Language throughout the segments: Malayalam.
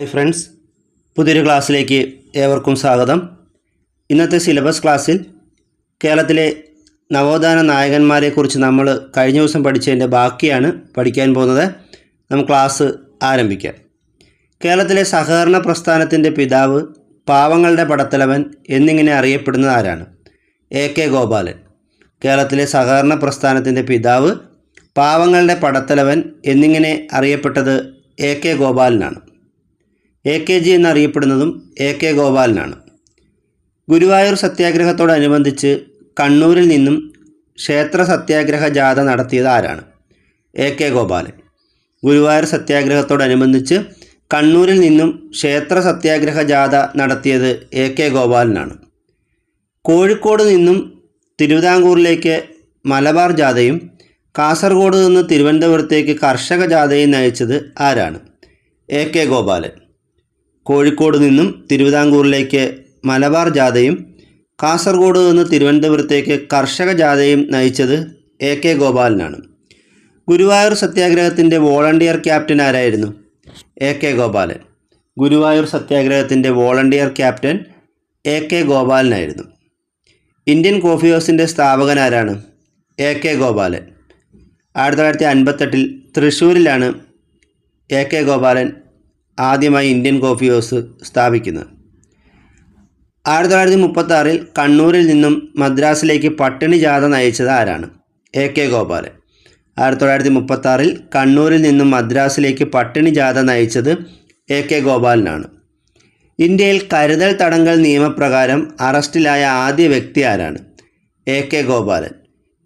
ഹായ് ഫ്രണ്ട്സ് പുതിയൊരു ക്ലാസ്സിലേക്ക് ഏവർക്കും സ്വാഗതം. ഇന്നത്തെ സിലബസ് ക്ലാസ്സിൽ കേരളത്തിലെ നവോത്ഥാന നായകന്മാരെക്കുറിച്ച് നമ്മൾ കഴിഞ്ഞ ദിവസം പഠിച്ചതിന്റെ ബാക്കിയാണ് പഠിക്കാൻ പോകുന്നത്. നമുക്ക് ക്ലാസ് ആരംഭിക്കാം. കേരളത്തിലെ സഹകരണ പ്രസ്ഥാനത്തിന്റെ പിതാവ് പാവങ്ങളുടെ പടത്തലവൻ എന്നിങ്ങനെ അറിയപ്പെടുന്നത് ആരാണ്? A K Gopalan. കേരളത്തിലെ സഹകരണ പ്രസ്ഥാനത്തിന്റെ പിതാവ് പാവങ്ങളുടെ പടത്തലവൻ എന്നിങ്ങനെ അറിയപ്പെട്ടത് എ കെ ഗോപാലനാണ്. എ കെ ജി എന്നറിയപ്പെടുന്നതും എ കെ ഗോപാലനാണ്. ഗുരുവായൂർ സത്യാഗ്രഹത്തോടനുബന്ധിച്ച് കണ്ണൂരിൽ നിന്നും ക്ഷേത്ര സത്യാഗ്രഹ ജാഥ നടത്തിയത് ആരാണ്? A K Gopalan. ഗുരുവായൂർ സത്യാഗ്രഹത്തോടനുബന്ധിച്ച് കണ്ണൂരിൽ നിന്നും ക്ഷേത്ര സത്യാഗ്രഹ ജാഥ നടത്തിയത് എ കെ ഗോപാലനാണ്. കോഴിക്കോട് നിന്നും തിരുവിതാംകൂറിലേക്ക് മലബാർ ജാഥയും കാസർഗോഡ് നിന്ന് തിരുവനന്തപുരത്തേക്ക് കർഷക ജാഥയും നയിച്ചത് ആരാണ്? A K Gopalan. കോഴിക്കോട് നിന്നും തിരുവിതാംകൂറിലേക്ക് മലബാർ ജാഥയും കാസർഗോഡ് നിന്ന് തിരുവനന്തപുരത്തേക്ക് കർഷക ജാഥയും നയിച്ചത് എ കെ ഗോപാലനാണ്. ഗുരുവായൂർ സത്യാഗ്രഹത്തിന്റെ വോളണ്ടിയർ ക്യാപ്റ്റൻ ആരായിരുന്നു? A K Gopalan. ഗുരുവായൂർ സത്യാഗ്രഹത്തിന്റെ വോളണ്ടിയർ ക്യാപ്റ്റൻ എ കെ ഗോപാലനായിരുന്നു. ഇന്ത്യൻ കോഫി ഹൗസിന്റെ സ്ഥാപകൻ ആരാണ്? A K Gopalan. ആയിരത്തി തൊള്ളായിരത്തി അൻപത്തെട്ടിൽ തൃശ്ശൂരിലാണ് എ കെ ഗോപാലൻ ആദ്യമായി ഇന്ത്യൻ കോഫി ഹൗസ് സ്ഥാപിക്കുന്നത്. ആയിരത്തി തൊള്ളായിരത്തി മുപ്പത്തി കണ്ണൂരിൽ നിന്നും മദ്രാസിലേക്ക് പട്ടിണി ജാഥ നയിച്ചത് ആരാണ്? A K Gopalan. ആയിരത്തി തൊള്ളായിരത്തി മുപ്പത്തി കണ്ണൂരിൽ നിന്നും മദ്രാസിലേക്ക് പട്ടിണി ജാഥ നയിച്ചത് എ കെ ഗോപാലനാണ്. ഇന്ത്യയിൽ കരുതൽ തടങ്കൽ നിയമപ്രകാരം അറസ്റ്റിലായ ആദ്യ വ്യക്തി ആരാണ്? A K Gopalan.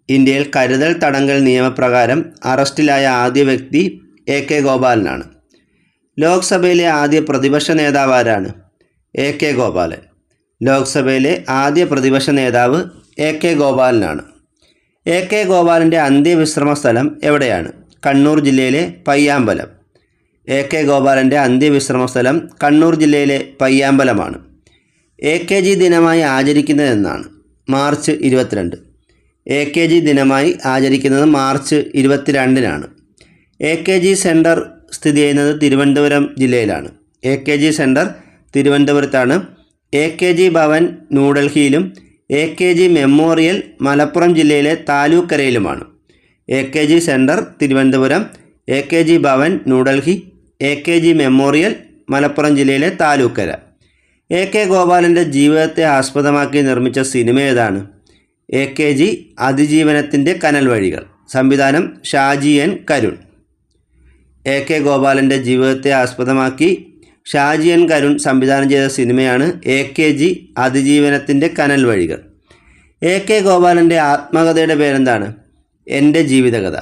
ഇന്ത്യയിൽ കരുതൽ തടങ്കൽ നിയമപ്രകാരം അറസ്റ്റിലായ ആദ്യ വ്യക്തി എ കെ ഗോപാലനാണ്. ലോക്സഭയിലെ ആദ്യ പ്രതിപക്ഷ നേതാവ് ആരാണ്? A K Gopalan. ലോക്സഭയിലെ ആദ്യ പ്രതിപക്ഷ നേതാവ് എ കെ ഗോപാലനാണ്. എ കെ ഗോപാലന്റെ അന്ത്യവിശ്രമ സ്ഥലം എവിടെയാണ്? കണ്ണൂർ ജില്ലയിലെ പയ്യാമ്പലം. എ കെ ഗോപാലന്റെ അന്ത്യവിശ്രമ സ്ഥലം കണ്ണൂർ ജില്ലയിലെ പയ്യാമ്പലമാണ്. എ കെ ജി ദിനമായി ആചരിക്കുന്നതെന്നാണ് മാർച്ച് ഇരുപത്തിരണ്ട്. എ കെ ജി ദിനമായി ആചരിക്കുന്നത് മാർച്ച് ഇരുപത്തിരണ്ടിനാണ്. എ കെ ജി സെന്റർ സ്ഥിതി ചെയ്യുന്നത് തിരുവനന്തപുരം ജില്ലയിലാണ്. എ കെ ജി സെന്റർ തിരുവനന്തപുരത്താണ്. A K G Bhavan ന്യൂഡൽഹിയിലും A K G memorial Malappuram ജില്ലയിലെ താലൂക്കരയിലുമാണ്. A K G centre Thiruvananthapuram A K G Bhavan New Delhi A K G memorial Malappuram ജില്ലയിലെ താലൂക്കര. എ കെ ഗോപാലന്റെ ജീവിതത്തെ ആസ്പദമാക്കി നിർമ്മിച്ച സിനിമ ഏതാണ്? എ കെ ജി അതിജീവനത്തിന്റെ കനൽ വഴികൾ. സംവിധാനം Shaji N Karun. A K ഗോപാലന്റെ ജീവിതത്തെ ആസ്പദമാക്കി ഷാജി എൻ കരുൺ സംവിധാനം ചെയ്ത സിനിമയാണ് എ കെ ജി അതിജീവനത്തിന്റെ കനൽ വഴികൾ. എ കെ ഗോപാലന്റെ ആത്മകഥയുടെ പേരെന്താണ്? എന്റെ ജീവിതകഥ.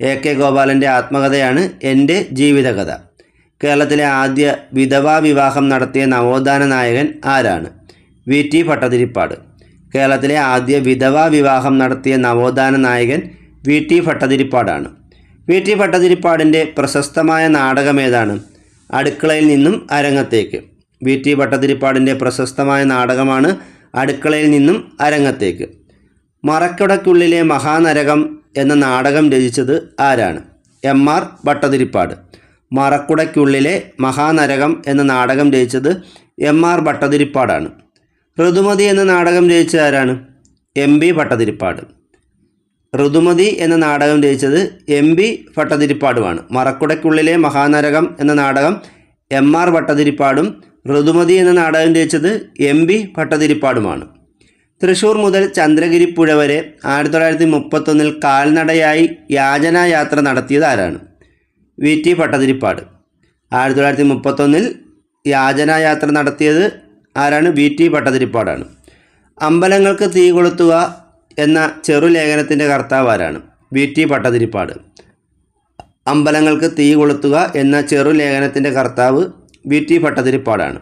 എ കെ ഗോപാലന്റെ ആത്മകഥയാണ് എന്റെ ജീവിതകഥ. കേരളത്തിലെ ആദ്യ വിധവാ വിവാഹം നടത്തിയ നവോത്ഥാന നായകൻ ആരാണ്? വി. ടി. ഭട്ടതിരിപ്പാട്. കേരളത്തിലെ ആദ്യ വിധവാ വിവാഹം നടത്തിയ നവോത്ഥാന നായകൻ വി. ടി. ഭട്ടതിരിപ്പാടാണ്. വി ടി ഭട്ടതിരിപ്പാടിന്റെ പ്രശസ്തമായ നാടകം ഏതാണ് അടുക്കളയിൽ നിന്നും അരങ്ങത്തേക്ക്. വി ടി ഭട്ടതിരിപ്പാടിന്റെ പ്രശസ്തമായ നാടകമാണ് അടുക്കളയിൽ നിന്നും അരങ്ങത്തേക്ക്. മറക്കടക്കുള്ളിലെ മഹാനരകം എന്ന നാടകം രചിച്ചത് ആരാണ്? M R Bhattathiripad. മറക്കുടയ്ക്കുള്ളിലെ മഹാനരകം എന്ന നാടകം രചിച്ചത് എം ആർ ഭട്ടതിരിപ്പാടാണ്. ഋതുമതി എന്ന നാടകം രചിച്ചത് ആരാണ്? M B Bhattathiripad. ഋതുമതി എന്ന നാടകം രചിച്ചത് എം ബി ഭട്ടതിരിപ്പാടുമാണ് മറക്കുടയ്ക്കുള്ളിലെ മഹാനരകം എന്ന നാടകം എം ആർ ഭട്ടതിരിപ്പാടും ഋതുമതി എന്ന നാടകം രചിച്ചത് എം ബി ഭട്ടതിരിപ്പാടുമാണ്. തൃശ്ശൂർ മുതൽ ചന്ദ്രഗിരി പുഴ വരെ ആയിരത്തി തൊള്ളായിരത്തി മുപ്പത്തൊന്നിൽ കാൽനടയായി യാചനായാത്ര നടത്തിയത് ആരാണ്? V T Bhattathiripad. ആയിരത്തി തൊള്ളായിരത്തി മുപ്പത്തൊന്നിൽ യാചനായാത്ര നടത്തിയത് ആരാണ്? V T ഭട്ടതിരിപ്പാടാണ്. അമ്പലങ്ങൾക്ക് തീ കൊളുത്തുക എന്ന ചെറുലേഖനത്തിന്റെ കർത്താവാരാണ്. വി. ടി. പട്ടതിരിപ്പാട്. അമ്പലങ്ങൾക്ക് തീ കൊളുത്തുക എന്ന ചെറുലേഖനത്തിന്റെ കർത്താവ് വി. ടി. പട്ടതിരിപ്പാടാണ്.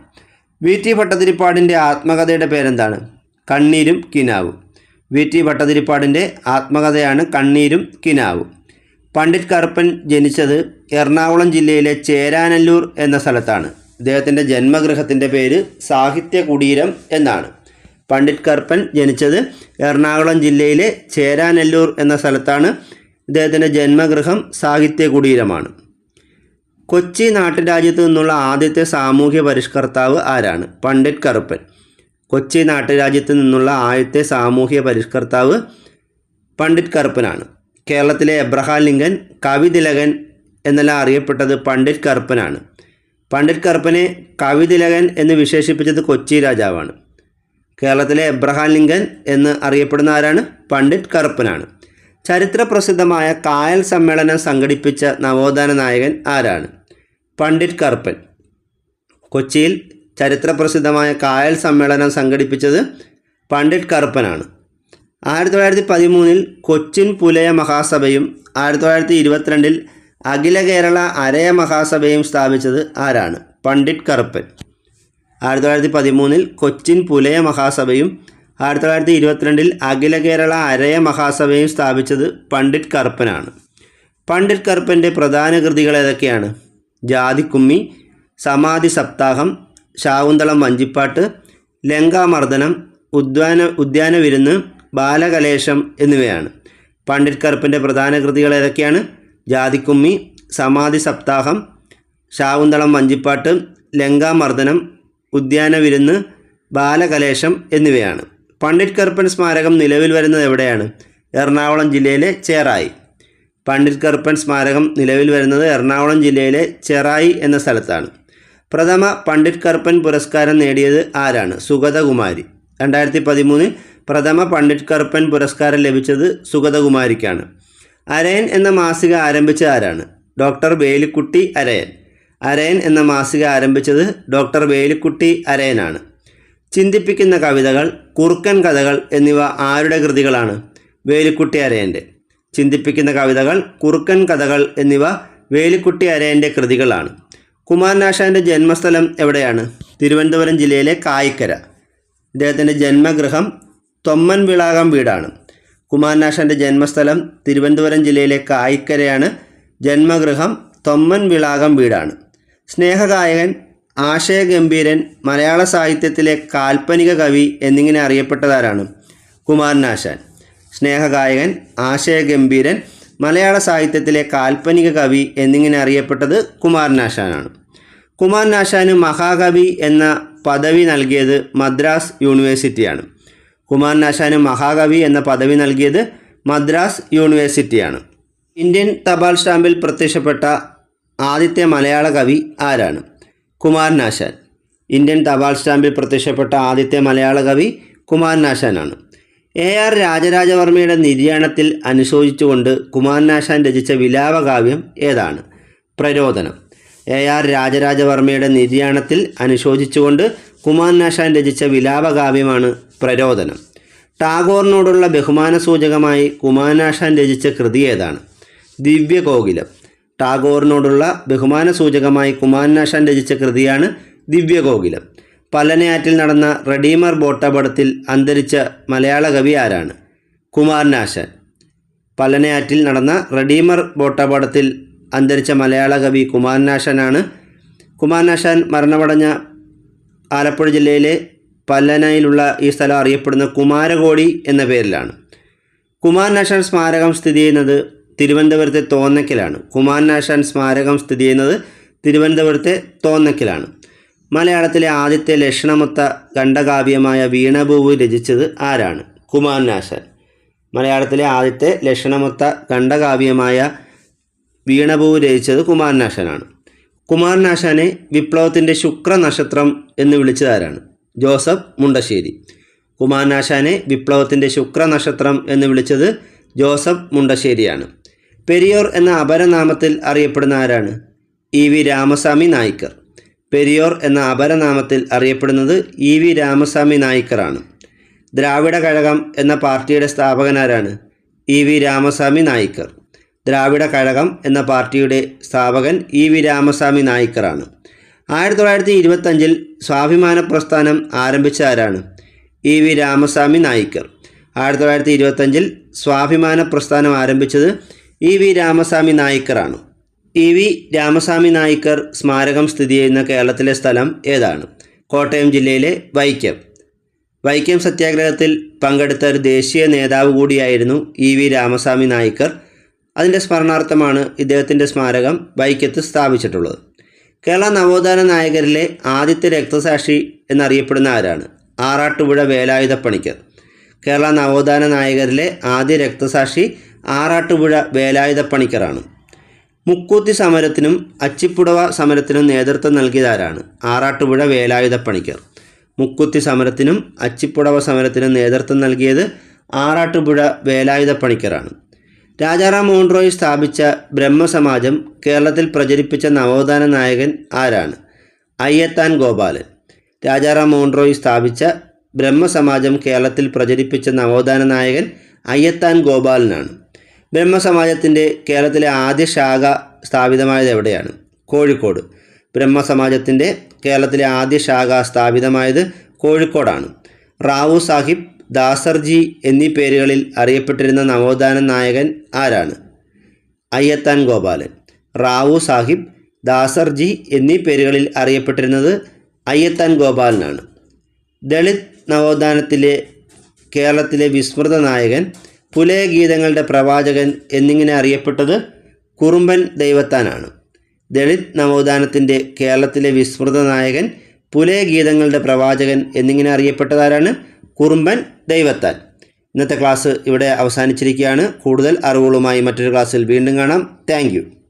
വി. ടി. ഭട്ടതിരിപ്പാടിന്റെ ആത്മകഥയുടെ പേരെന്താണ്? കണ്ണീരും കിനാവും. വി. ടി. ഭട്ടതിരിപ്പാടിന്റെ ആത്മകഥയാണ് കണ്ണീരും കിനാവും. പണ്ഡിറ്റ് കറുപ്പൻ ജനിച്ചത് എറണാകുളം ജില്ലയിലെ ചേരാനല്ലൂർ എന്ന സ്ഥലത്താണ്. ഇദ്ദേഹത്തിന്റെ ജന്മഗൃഹത്തിന്റെ പേര് സാഹിത്യ കുടീരം എന്നാണ്. പണ്ഡിറ്റ് കർപ്പൻ ജനിച്ചത് എറണാകുളം ജില്ലയിലെ ചേരാനെല്ലൂർ എന്ന സ്ഥലത്താണ്. ഇദ്ദേഹത്തിന്റെ ജന്മഗൃഹം സാഹിത്യ കുടീരമാണ് കൊച്ചി നാട്ടുരാജ്യത്ത് നിന്നുള്ള ആദ്യത്തെ സാമൂഹ്യ പരിഷ്കർത്താവ് ആരാണ്? പണ്ഡിറ്റ് കറുപ്പൻ. കൊച്ചി നാട്ടുരാജ്യത്ത് നിന്നുള്ള ആദ്യത്തെ സാമൂഹ്യ പരിഷ്കർത്താവ് പണ്ഡിറ്റ് കറുപ്പനാണ്. കേരളത്തിലെ എബ്രഹാം ലിങ്കൻ കവിതിലകൻ എന്നെല്ലാം അറിയപ്പെട്ടത് പണ്ഡിറ്റ് കറുപ്പനാണ്. പണ്ഡിറ്റ് കറുപ്പനെ കവിതിലകൻ എന്ന് വിശേഷിപ്പിച്ചത് കൊച്ചി രാജാവാണ്. കേരളത്തിലെ എബ്രഹാം ലിങ്കൻ എന്ന് അറിയപ്പെടുന്ന ആരാണ്? പണ്ഡിറ്റ് കറുപ്പനാണ്. ചരിത്ര പ്രസിദ്ധമായ കായൽ സമ്മേളനം സംഘടിപ്പിച്ച നവോത്ഥാന നായകൻ ആരാണ്? പണ്ഡിറ്റ് കറുപ്പൻ. കൊച്ചിയിൽ ചരിത്ര പ്രസിദ്ധമായ കായൽ സമ്മേളനം സംഘടിപ്പിച്ചത് പണ്ഡിറ്റ് കറുപ്പനാണ്. ആയിരത്തി തൊള്ളായിരത്തി പതിമൂന്നിൽ കൊച്ചിൻ പുലയ മഹാസഭയും ആയിരത്തി തൊള്ളായിരത്തി ഇരുപത്തിരണ്ടിൽ അഖില കേരള അരയ മഹാസഭയും സ്ഥാപിച്ചത് ആരാണ്? പണ്ഡിറ്റ് കറുപ്പൻ. ആയിരത്തി തൊള്ളായിരത്തി പതിമൂന്നിൽ കൊച്ചിൻ പുലയ മഹാസഭയും ആയിരത്തി തൊള്ളായിരത്തി ഇരുപത്തിരണ്ടിൽ അഖില കേരള അരയ മഹാസഭയും സ്ഥാപിച്ചത് പണ്ഡിറ്റ് കറുപ്പനാണ്. പണ്ഡിറ്റ് കറുപ്പന്റെ പ്രധാന കൃതികൾ ഏതൊക്കെയാണ്? ജാതിക്കുമ്മി സമാധി സപ്താഹം ശാകുന്തളം വഞ്ചിപ്പാട്ട് ലങ്കാമർദ്ദനം ഉദ്വാന ഉദ്യാന വിരുന്ന് ബാലകലേശം എന്നിവയാണ്. പണ്ഡിറ്റ് കറുപ്പന്റെ പ്രധാന കൃതികൾ ഏതൊക്കെയാണ്? ജാതിക്കുമ്മി സമാധി സപ്താഹം ശാകുന്തളം വഞ്ചിപ്പാട്ട് ലങ്കാമർദ്ദനം ഉദ്യാന വിരുന്ന് ബാലകലേശം എന്നിവയാണ്. പണ്ഡിറ്റ് കറുപ്പൻ സ്മാരകം നിലവിൽ വരുന്നത് എവിടെയാണ്? എറണാകുളം ജില്ലയിലെ ചേറായി. പണ്ഡിറ്റ് കറുപ്പൻ സ്മാരകം നിലവിൽ വരുന്നത് എറണാകുളം ജില്ലയിലെ ചെറായി എന്ന സ്ഥലത്താണ്. പ്രഥമ പണ്ഡിറ്റ് കറുപ്പൻ പുരസ്കാരം നേടിയത് ആരാണ്? സുഗതകുമാരി. രണ്ടായിരത്തി പതിമൂന്നിൽ പ്രഥമ പണ്ഡിറ്റ് കറുപ്പൻ പുരസ്കാരം ലഭിച്ചത് സുഗതകുമാരിക്കാണ്. അരയൻ എന്ന മാസിക ആരംഭിച്ച ആരാണ്? ഡോക്ടർ വേലിക്കുട്ടി അരയൻ. അരയൻ എന്ന മാസിക ആരംഭിച്ചത് ഡോക്ടർ വേലിക്കുട്ടി അരയനാണ് ചിന്തിപ്പിക്കുന്ന കവിതകൾ കുറുക്കൻ കഥകൾ എന്നിവ ആരുടെ കൃതികളാണ്? വേലിക്കുട്ടി അരയന്റെ ചിന്തിപ്പിക്കുന്ന കവിതകൾ കുറുക്കൻ കഥകൾ എന്നിവ വേലിക്കുട്ടി അരയന്റെ കൃതികളാണ്. കുമാരനാശാന്റെ ജന്മസ്ഥലം എവിടെയാണ്? തിരുവനന്തപുരം ജില്ലയിലെ കായിക്കര. ഇദ്ദേഹത്തിന്റെ ജന്മഗൃഹം തൊമ്മൻ വിളാകം വീടാണ്. കുമാരനാശാന്റെ ജന്മസ്ഥലം തിരുവനന്തപുരം ജില്ലയിലെ കായിക്കരയാണ്. ജന്മഗൃഹം തൊമ്മൻ വിളാകം വീടാണ്. സ്നേഹഗായകൻ ആശയഗംഭീരൻ മലയാള സാഹിത്യത്തിലെ കാൽപ്പനിക കവി എന്നിങ്ങനെ അറിയപ്പെട്ടതാരാണ്? കുമാരനാശാൻ സ്നേഹഗായകൻ ആശയഗംഭീരൻ മലയാള സാഹിത്യത്തിലെ കാൽപ്പനിക കവി എന്നിങ്ങനെ അറിയപ്പെട്ടത് കുമാരനാശാനാണ് കുമാരനാശാന് മഹാകവി എന്ന പദവി നൽകിയത് മദ്രാസ് യൂണിവേഴ്സിറ്റിയാണ്. കുമാരനാശാന് മഹാകവി എന്ന പദവി നൽകിയത് മദ്രാസ് യൂണിവേഴ്സിറ്റിയാണ്. ഇന്ത്യൻ തപാൽ സ്റ്റാമ്പിൽ പ്രത്യക്ഷപ്പെട്ട ആദ്യത്തെ മലയാള കവി ആരാണ്? കുമാരനാശാൻ ഇന്ത്യൻ തപാൽ സ്റ്റാമ്പിൽ പ്രത്യക്ഷപ്പെട്ട ആദ്യത്തെ മലയാള കവി കുമാരനാശാനാണ് എ ആർ രാജരാജവർമ്മയുടെ നിര്യാണത്തിൽ അനുശോചിച്ചുകൊണ്ട് കുമാരനാശാൻ രചിച്ച വിലാപകാവ്യം ഏതാണ്? പ്രരോദനം. എ ആർ രാജരാജവർമ്മയുടെ നിര്യാണത്തിൽ അനുശോചിച്ചുകൊണ്ട് കുമാരനാശാൻ രചിച്ച വിലാപകാവ്യമാണ് പ്രരോദനം. ടാഗോറിനോടുള്ള ബഹുമാന സൂചകമായി കുമാരനാശാൻ രചിച്ച കൃതി ഏതാണ്? ദിവ്യകോകിലം. ടാഗോറിനോടുള്ള ബഹുമാന സൂചകമായി കുമാരനാശാൻ രചിച്ച കൃതിയാണ് ദിവ്യഗോകുലം പല്ലനയാറ്റിൽ നടന്ന റെഡീമർ ബോട്ടപടത്തിൽ അന്തരിച്ച മലയാള കവി ആരാണ്? കുമാരനാശാൻ. പല്ലനയാറ്റിൽ നടന്ന റെഡീമർ ബോട്ടപടത്തിൽ അന്തരിച്ച മലയാള കവി കുമാരനാശാനാണ്. കുമാരനാശാൻ മരണമടഞ്ഞ ആലപ്പുഴ ജില്ലയിലെ പല്ലനയിലുള്ള ഈ സ്ഥലം അറിയപ്പെടുന്ന കുമാരകോടി എന്ന പേരിലാണ്. കുമാരനാശാൻ സ്മാരകം സ്ഥിതി ചെയ്യുന്നത് തിരുവനന്തപുരത്തെ തോന്നയ്ക്കലാണ് കുമാരനാശാൻ സ്മാരകം സ്ഥിതി ചെയ്യുന്നത് തിരുവനന്തപുരത്തെ തോന്നക്കിലാണ്. മലയാളത്തിലെ ആദ്യത്തെ ലക്ഷണമൊത്ത ഖണ്ഡകാവ്യമായ വീണഭൂവ് രചിച്ചത് ആരാണ്? കുമാരനാശാൻ. മലയാളത്തിലെ ആദ്യത്തെ ലക്ഷണമൊത്ത ഖണ്ഡകാവ്യമായ വീണഭൂവ് രചിച്ചത് കുമാരനാശാനാണ്. കുമാരനാശാനെ വിപ്ലവത്തിന്റെ ശുക്രനക്ഷത്രം എന്ന് വിളിച്ചതാരാണ് ജോസഫ് മുണ്ടശ്ശേരി. കുമാരനാശാനെ വിപ്ലവത്തിന്റെ ശുക്രനക്ഷത്രം എന്ന് വിളിച്ചത് ജോസഫ് മുണ്ടശ്ശേരിയാണ്. പെരിയോർ എന്ന അപരനാമത്തിൽ അറിയപ്പെടുന്ന ആരാണ്? E V Ramaswamy Naicker. Periyar എന്ന അപരനാമത്തിൽ അറിയപ്പെടുന്നത് ഇ വി രാമസ്വാമി നായിക്കറാണ്. ദ്രാവിഡ കഴകം എന്ന പാർട്ടിയുടെ സ്ഥാപകനാരാണ് ഇ വി രാമസ്വാമി നായിക്കർ. ദ്രാവിഡ കഴകം എന്ന പാർട്ടിയുടെ സ്ഥാപകൻ ഇ വി രാമസ്വാമി നായിക്കറാണ്. ആയിരത്തി തൊള്ളായിരത്തി ഇരുപത്തഞ്ചിൽ സ്വാഭിമാന പ്രസ്ഥാനം ആരംഭിച്ച ആരാണ്? E V Ramaswamy Naicker. ആയിരത്തി തൊള്ളായിരത്തി ഇരുപത്തഞ്ചിൽ സ്വാഭിമാന പ്രസ്ഥാനം ആരംഭിച്ചത് ഇ വി രാമസ്വാമി നായിക്കറാണ്. ഇ വി രാമസ്വാമി നായിക്കർ സ്മാരകം സ്ഥിതി ചെയ്യുന്ന കേരളത്തിലെ സ്ഥലം ഏതാണ്? കോട്ടയം ജില്ലയിലെ വൈക്കം. വൈക്കം സത്യാഗ്രഹത്തിൽ പങ്കെടുത്ത ഒരു ദേശീയ നേതാവ് കൂടിയായിരുന്നു ഇ വി രാമസ്വാമി നായിക്കർ. അതിന്റെ സ്മരണാർത്ഥമാണ് ഇദ്ദേഹത്തിന്റെ സ്മാരകം വൈക്കത്ത് സ്ഥാപിച്ചിട്ടുള്ളത്. കേരള നവോത്ഥാന നായകരിലെ ആദ്യത്തെ രക്തസാക്ഷി എന്നറിയപ്പെടുന്ന ആരാണ്? ആറാട്ടുപുഴ വേലായുധ പണിക്കർ കേരള നവോത്ഥാന നായകരിലെ ആദ്യ രക്തസാക്ഷി ആറാട്ടുപുഴ വേലായുധ പണിക്കറാണ് മുക്കൂത്തി സമരത്തിനും അച്ചിപ്പുടവ സമരത്തിനും നേതൃത്വം നൽകിയതാരാണ് ആറാട്ടുപുഴ വേലായുധ പണിക്കർ മുക്കുത്തി സമരത്തിനും അച്ചിപ്പുടവ സമരത്തിനും നേതൃത്വം നൽകിയത് ആറാട്ടുപുഴ വേലായുധ പണിക്കറാണ് രാജാറാം റോയ് സ്ഥാപിച്ച ബ്രഹ്മസമാജം കേരളത്തിൽ പ്രചരിപ്പിച്ച നവോത്ഥാന നായകൻ ആരാണ്? അയ്യത്താൻ ഗോപാലൻ. രാജാറാം മോഹൻ റോയ് സ്ഥാപിച്ച ബ്രഹ്മസമാജം കേരളത്തിൽ പ്രചരിപ്പിച്ച നവോത്ഥാന നായകൻ അയ്യത്താൻ ഗോപാലനാണ്. ബ്രഹ്മസമാജത്തിന്റെ കേരളത്തിലെ ആദ്യ ശാഖ സ്ഥാപിതമായത് എവിടെയാണ്? കോഴിക്കോട്. ബ്രഹ്മസമാജത്തിന്റെ കേരളത്തിലെ ആദ്യ ശാഖ സ്ഥാപിതമായത് കോഴിക്കോടാണ്. റാവു സാഹിബ് ദാസർജി എന്നീ പേരുകളിൽ അറിയപ്പെട്ടിരുന്ന നവോത്ഥാന നായകൻ ആരാണ്? അയ്യത്താൻ ഗോപാലൻ. റാവു സാഹിബ് ദാസർജി എന്നീ പേരുകളിൽ അറിയപ്പെട്ടിരുന്നത് അയ്യത്താൻ ഗോപാലനാണ്. ദളിത് നവോത്ഥാനത്തിലെ കേരളത്തിലെ വിസ്മൃത നായകൻ പുലയ ഗീതങ്ങളുടെ പ്രവാചകൻ എന്നിങ്ങനെ അറിയപ്പെട്ടത് കുറുമ്പൻ ദൈവത്താനാണ്. ദളിത് നവോത്ഥാനത്തിന്റെ കേരളത്തിലെ വിസ്മൃത നായകൻ പുലയഗീതങ്ങളുടെ പ്രവാചകൻ എന്നിങ്ങനെ അറിയപ്പെട്ടതാരാണ്? കുറുമ്പൻ ദൈവത്താൻ. ഇന്നത്തെ ക്ലാസ് ഇവിടെ അവസാനിച്ചിരിക്കുകയാണ്. കൂടുതൽ അറിവുകളുമായി മറ്റൊരു ക്ലാസ്സിൽ വീണ്ടും കാണാം. താങ്ക്